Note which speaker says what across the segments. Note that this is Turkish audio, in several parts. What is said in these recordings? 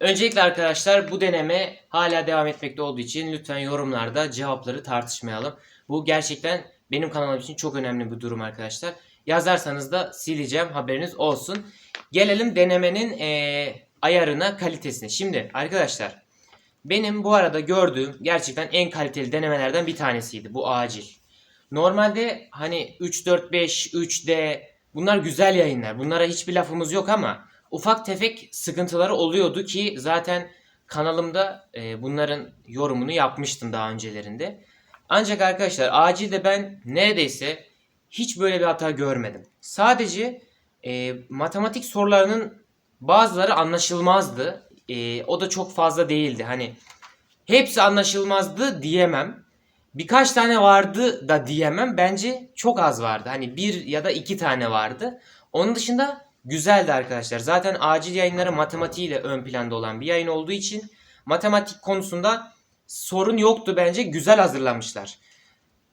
Speaker 1: Öncelikle arkadaşlar bu deneme hala devam etmekte olduğu için lütfen yorumlarda cevapları tartışmayalım. Bu gerçekten benim kanalım için çok önemli bir durum arkadaşlar. Yazarsanız da sileceğim haberiniz olsun. Gelelim denemenin eee, ayarına kalitesine. Şimdi arkadaşlar benim bu arada gördüğüm gerçekten en kaliteli denemelerden bir tanesiydi bu acil. Normalde hani 3 4 5 3D bunlar güzel yayınlar. Bunlara hiçbir lafımız yok ama ufak tefek sıkıntıları oluyordu ki zaten kanalımda e, bunların yorumunu yapmıştım daha öncelerinde. Ancak arkadaşlar acilde ben neredeyse hiç böyle bir hata görmedim. Sadece e, matematik sorularının bazıları anlaşılmazdı. E, o da çok fazla değildi. Hani hepsi anlaşılmazdı diyemem. Birkaç tane vardı da diyemem. Bence çok az vardı. Hani bir ya da iki tane vardı. Onun dışında güzeldi arkadaşlar. Zaten acil yayınları matematiğiyle ön planda olan bir yayın olduğu için matematik konusunda sorun yoktu bence. Güzel hazırlamışlar.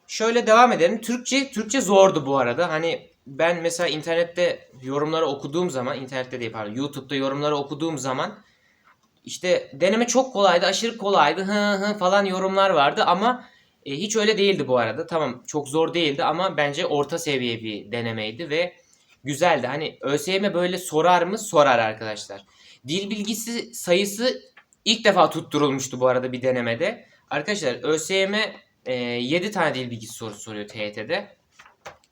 Speaker 1: Şöyle devam edelim. Türkçe Türkçe zordu bu arada. Hani ben mesela internette yorumları okuduğum zaman, internette değil pardon, YouTube'da yorumları okuduğum zaman işte deneme çok kolaydı, aşırı kolaydı, hı hı falan yorumlar vardı ama e, hiç öyle değildi bu arada. Tamam çok zor değildi ama bence orta seviye bir denemeydi ve güzeldi. Hani ÖSYM böyle sorar mı? Sorar arkadaşlar. Dil bilgisi sayısı ilk defa tutturulmuştu bu arada bir denemede. Arkadaşlar ÖSYM e, 7 tane dil bilgisi sorusu soruyor TYT'de.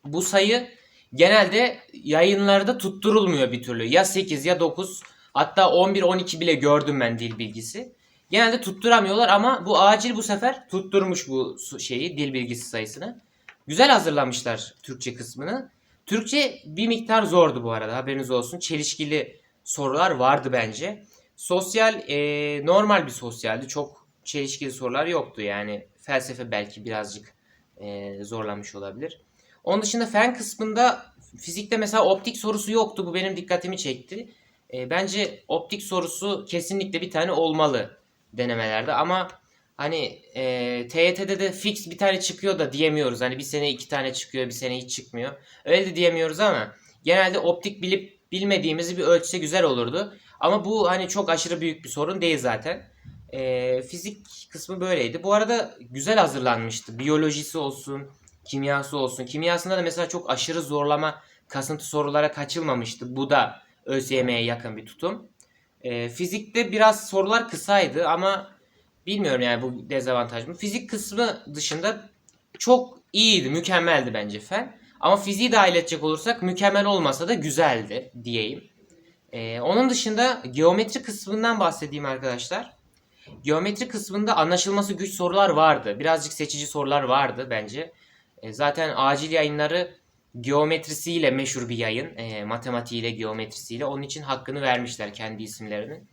Speaker 1: Bu sayı genelde yayınlarda tutturulmuyor bir türlü. Ya 8 ya 9 hatta 11-12 bile gördüm ben dil bilgisi. Genelde tutturamıyorlar ama bu acil bu sefer tutturmuş bu şeyi dil bilgisi sayısını. Güzel hazırlamışlar Türkçe kısmını. Türkçe bir miktar zordu bu arada haberiniz olsun. Çelişkili sorular vardı bence. Sosyal e, normal bir sosyaldi. Çok çelişkili sorular yoktu yani. Felsefe belki birazcık e, zorlanmış olabilir. Onun dışında fen kısmında fizikte mesela optik sorusu yoktu. Bu benim dikkatimi çekti. E, bence optik sorusu kesinlikle bir tane olmalı denemelerde ama hani e, TYT'de de fix bir tane çıkıyor da diyemiyoruz. Hani bir sene iki tane çıkıyor, bir sene hiç çıkmıyor. Öyle de diyemiyoruz ama genelde optik bilip bilmediğimizi bir ölçse güzel olurdu. Ama bu hani çok aşırı büyük bir sorun değil zaten. E, fizik kısmı böyleydi. Bu arada güzel hazırlanmıştı. Biyolojisi olsun, kimyası olsun. Kimyasında da mesela çok aşırı zorlama kasıntı sorulara kaçılmamıştı. Bu da ÖSYM'ye yakın bir tutum. E, fizikte biraz sorular kısaydı ama bilmiyorum yani bu dezavantaj mı. Fizik kısmı dışında çok iyiydi, mükemmeldi bence fen. Ama fiziği dahil edecek olursak mükemmel olmasa da güzeldi diyeyim. E, onun dışında geometri kısmından bahsedeyim arkadaşlar. Geometri kısmında anlaşılması güç sorular vardı. Birazcık seçici sorular vardı bence. E, zaten acil yayınları geometrisiyle meşhur bir yayın. E, matematiğiyle, geometrisiyle. Onun için hakkını vermişler kendi isimlerinin.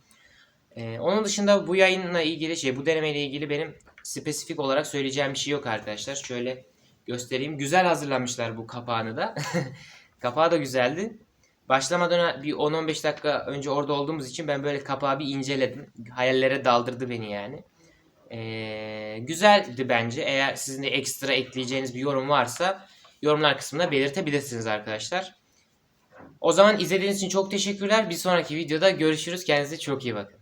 Speaker 1: E, onun dışında bu yayınla ilgili şey, bu denemeyle ilgili benim spesifik olarak söyleyeceğim bir şey yok arkadaşlar. Şöyle göstereyim. Güzel hazırlamışlar bu kapağını da. Kapağı da güzeldi. Başlamadan bir 10-15 dakika önce orada olduğumuz için ben böyle kapağı bir inceledim. Hayallere daldırdı beni yani. Ee, güzeldi bence. Eğer sizin de ekstra ekleyeceğiniz bir yorum varsa yorumlar kısmında belirtebilirsiniz arkadaşlar. O zaman izlediğiniz için çok teşekkürler. Bir sonraki videoda görüşürüz. Kendinize çok iyi bakın.